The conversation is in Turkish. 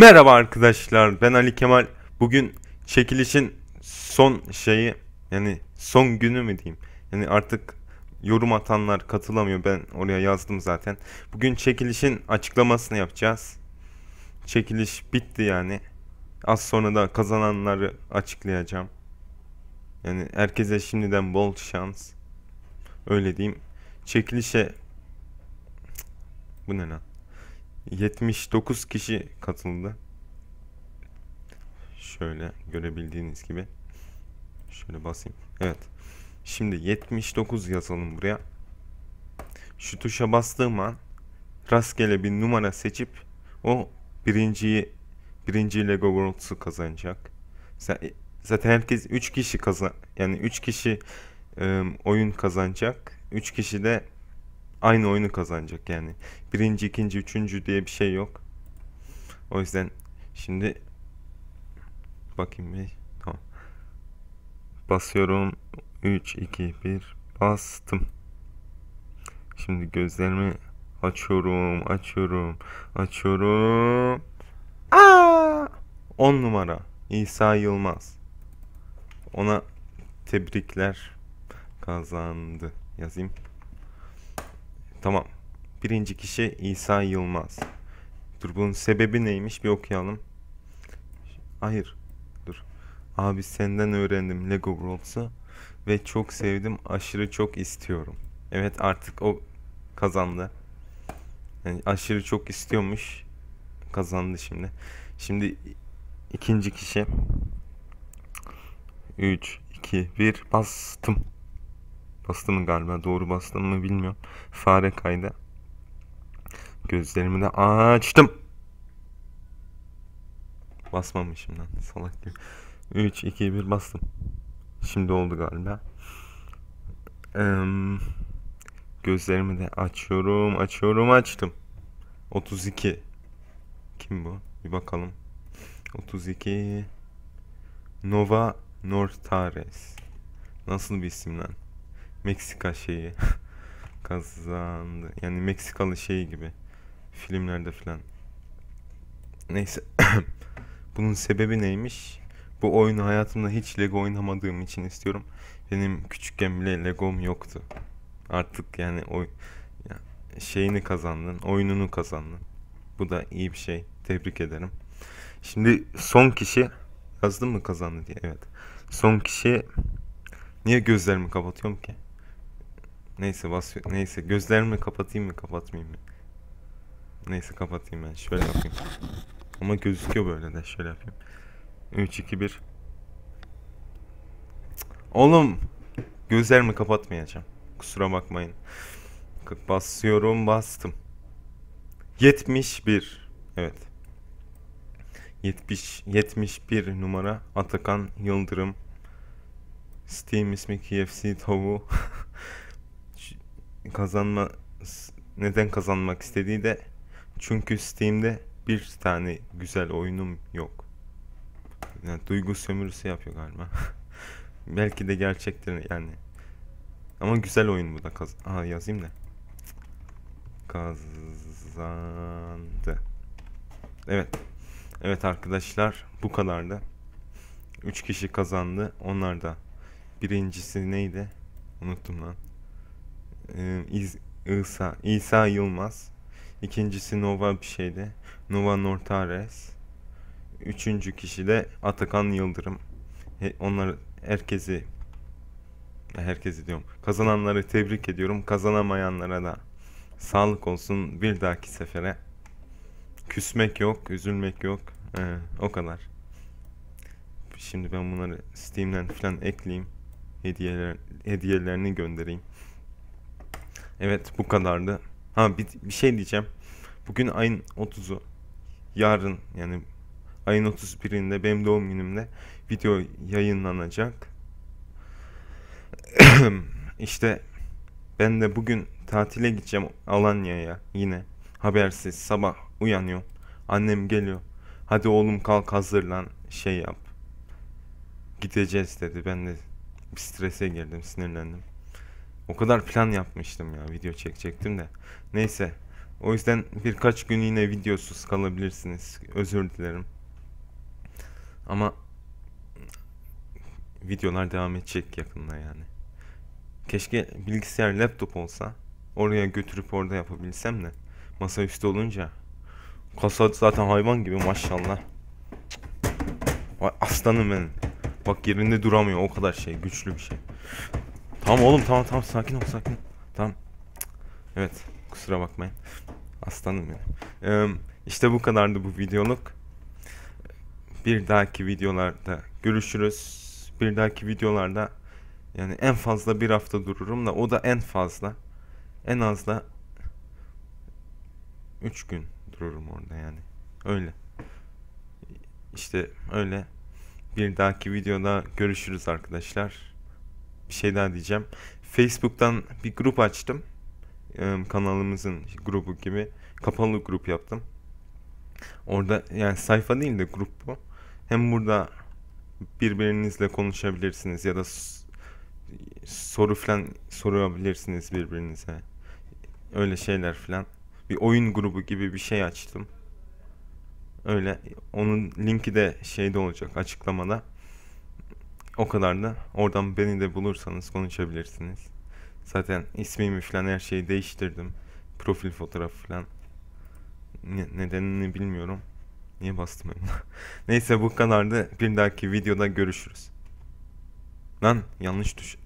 Merhaba arkadaşlar ben Ali Kemal. Bugün çekilişin son şeyi yani son günü mü diyeyim. Yani artık yorum atanlar katılamıyor ben oraya yazdım zaten. Bugün çekilişin açıklamasını yapacağız. Çekiliş bitti yani. Az sonra da kazananları açıklayacağım. Yani herkese şimdiden bol şans. Öyle diyeyim. Çekilişe bu ne lan? 79 kişi katıldı. Şöyle görebildiğiniz gibi. Şöyle basayım. Evet. Şimdi 79 yazalım buraya. Şu tuşa bastığım an rastgele bir numara seçip o birinciyi birinci Lego Worlds'u kazanacak. Zaten herkes 3 kişi kazan yani 3 kişi e, oyun kazanacak. 3 kişi de aynı oyunu kazanacak yani. Birinci, ikinci, üçüncü diye bir şey yok. O yüzden şimdi bakayım bir. Tamam. Basıyorum. 3, 2, 1 bastım. Şimdi gözlerimi açıyorum, açıyorum, açıyorum. Aa! 10 numara. İsa Yılmaz. Ona tebrikler kazandı. Yazayım. Tamam. Birinci kişi İsa Yılmaz. Dur bunun sebebi neymiş bir okuyalım. Hayır. Dur. Abi senden öğrendim Lego Worlds'u ve çok sevdim. Aşırı çok istiyorum. Evet artık o kazandı. Yani aşırı çok istiyormuş. Kazandı şimdi. Şimdi ikinci kişi. 3 2 1 bastım. Bastım galiba. Doğru bastım mı bilmiyorum. Fare kaydı. Gözlerimi de açtım. Basmamışım lan. Salak gibi. 3, 2, 1 bastım. Şimdi oldu galiba. Ee, gözlerimi de açıyorum. Açıyorum. Açtım. 32. Kim bu? Bir bakalım. 32. Nova Nortares. Nasıl bir isim lan? Meksika şeyi kazandı. Yani Meksikalı şey gibi filmlerde falan. Neyse. Bunun sebebi neymiş? Bu oyunu hayatımda hiç Lego oynamadığım için istiyorum. Benim küçükken bile Lego'm yoktu. Artık yani o ya, şeyini kazandın, oyununu kazandın. Bu da iyi bir şey. Tebrik ederim. Şimdi son kişi yazdım mı kazandı diye. Evet. Son kişi niye gözlerimi kapatıyorum ki? Neyse basıyor. Neyse gözlerimi kapatayım mı kapatmayayım mı? Neyse kapatayım ben. Şöyle yapayım. Ama gözüküyor böyle de. Şöyle yapayım. 3 2 1 Oğlum gözlerimi kapatmayacağım. Kusura bakmayın. Basıyorum bastım. 71 Evet. 70 71 numara Atakan Yıldırım. Steam ismi KFC tavuğu. kazanma neden kazanmak istediği de çünkü Steam'de bir tane güzel oyunum yok. Yani duygu sömürüsü yapıyor galiba. Belki de gerçekten yani. Ama güzel oyun bu da kaz Aha yazayım da. Kazandı. Evet. Evet arkadaşlar bu kadardı. 3 kişi kazandı. Onlar da birincisi neydi? Unuttum lan e, İz, İsa, İsa Yılmaz. İkincisi Nova bir şeydi. Nova Nortares. Üçüncü kişi de Atakan Yıldırım. He, onlar herkesi herkesi diyorum. Kazananları tebrik ediyorum. Kazanamayanlara da sağlık olsun bir dahaki sefere. Küsmek yok, üzülmek yok. Ee, o kadar. Şimdi ben bunları Steam'den falan ekleyeyim. Hediyeler, hediyelerini göndereyim. Evet bu kadardı. Ha bir, bir şey diyeceğim. Bugün ayın 30'u. Yarın yani ayın 31'inde benim doğum günümde video yayınlanacak. İşte ben de bugün tatile gideceğim Alanya'ya yine. Habersiz sabah uyanıyorum. Annem geliyor. Hadi oğlum kalk hazırlan şey yap. Gideceğiz dedi. Ben de bir strese girdim sinirlendim. O kadar plan yapmıştım ya video çekecektim de. Neyse O yüzden birkaç gün yine videosuz kalabilirsiniz. Özür dilerim. Ama videolar devam edecek yakında yani. Keşke bilgisayar laptop olsa oraya götürüp orada yapabilsem de masaüstü olunca kasa zaten hayvan gibi maşallah. Vay aslanım benim. Bak yerinde duramıyor o kadar şey güçlü bir şey. Tamam oğlum tamam tamam sakin ol sakin ol. Tamam. Evet kusura bakmayın. Aslanım benim. Ee, işte bu kadardı bu videoluk. Bir dahaki videolarda görüşürüz. Bir dahaki videolarda yani en fazla bir hafta dururum da o da en fazla. En az da 3 gün dururum orada yani. Öyle. İşte öyle. Bir dahaki videoda görüşürüz arkadaşlar. Bir şey daha diyeceğim. Facebook'tan bir grup açtım. Ee, kanalımızın grubu gibi kapalı grup yaptım. Orada yani sayfa değil de grup bu. Hem burada birbirinizle konuşabilirsiniz ya da soru falan sorabilirsiniz birbirinize. Öyle şeyler falan. Bir oyun grubu gibi bir şey açtım. Öyle. Onun linki de şeyde olacak açıklamada. O kadar da. Oradan beni de bulursanız konuşabilirsiniz. Zaten ismimi falan her şeyi değiştirdim. Profil fotoğrafı falan. Ne- nedenini bilmiyorum. Niye bastım? Neyse bu kadardı. Bir dahaki videoda görüşürüz. Lan yanlış tuş.